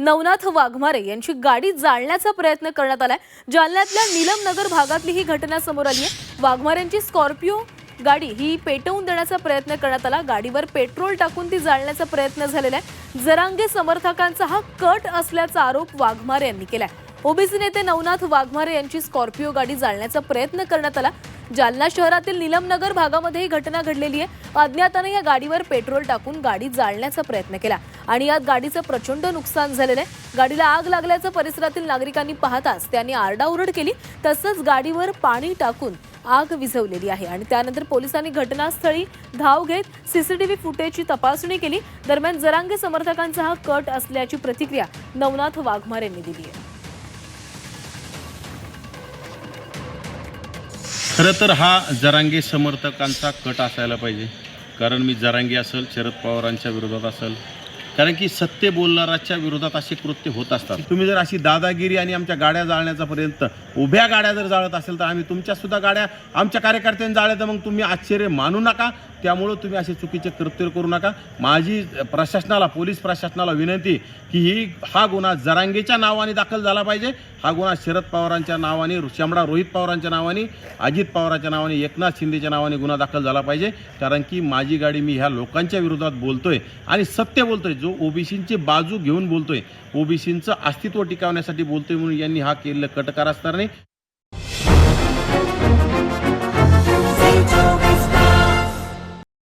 नवनाथ वाघमारे यांची गाडी जाळण्याचा प्रयत्न करण्यात आलाय. जालन्यातल्या निलमनगर भागातली ही घटना समोर आली आहे. वाघमारेंची स्कॉर्पिओ गाडी ही पेटवून देण्याचा प्रयत्न करण्यात आला. गाडीवर पेट्रोल टाकून ती जाळण्याचा प्रयत्न झालेला आहे. जरांगे समर्थकांचा हा कट असल्याचा आरोप वाघमारे यांनी केलाय. ओबीसी नेते नवनाथ वाघमारे यांची स्कॉर्पिओ गाडी जाळण्याचा प्रयत्न करण्यात आला. जालना शहरातील निलमनगर भागामध्ये ही घटना घडलेली आहे. अज्ञातानं या गाडीवर पेट्रोल टाकून गाडी जाळण्याचा प्रयत्न केला आणि यात गाडीचं प्रचंड नुकसान झालेलं आहे. गाडीला आग लागल्याचं परिसरातील नागरिकांनी पाहताच त्यांनी आरडाओरड केली. तसंच गाडीवर पाणी टाकून आग विझवलेली आहे आणि त्यानंतर पोलिसांनी घटनास्थळी धाव घेत सीसीटीव्ही फुटेजची तपासणी केली. दरम्यान जरांगे समर्थकांचा हा कट असल्याची प्रतिक्रिया नवनाथ वाघमार यांनी दिली आहे. खरं तर हा जरांगे समर्थकांचा कट असायला पाहिजे. कारण मी जरांगे असेल शरद पवारांच्या विरोधात असेल कारण की सत्य बोलणाराच्या विरोधात असे कृत्य होत असतात. तुम्ही जर अशी दादागिरी आणि आमच्या गाड्या जाळण्याचा पर्यंत उभ्या गाड्या जर जाळत असेल तर आम्ही तुमच्या सुद्धा गाड्या आमच्या कार्यकर्त्यांनी जाळल्या तर मग तुम्ही आश्चर्य मानू नका. त्यामुळं तुम्ही असे चुकीचे कृत्य करू नका. माझी प्रशासनाला पोलीस प्रशासनाला विनंती की ही हा गुन्हा जरांगेच्या नावाने दाखल झाला पाहिजे. हा गुन्हा शरद पवारांच्या नावाने शामडा रोहित पवारांच्या नावाने अजित पवारांच्या नावाने एकनाथ शिंदेच्या नावाने गुन्हा दाखल झाला पाहिजे. कारण की माझी गाडी मी ह्या लोकांच्या विरोधात बोलतोय आणि सत्य बोलतोय. जो ओबीसींची बाजू घेऊन बोलतोय ओबीसींचं अस्तित्व टिकावण्यासाठी बोलतोय म्हणून यांनी हा केलेला कटकार असणार नाही.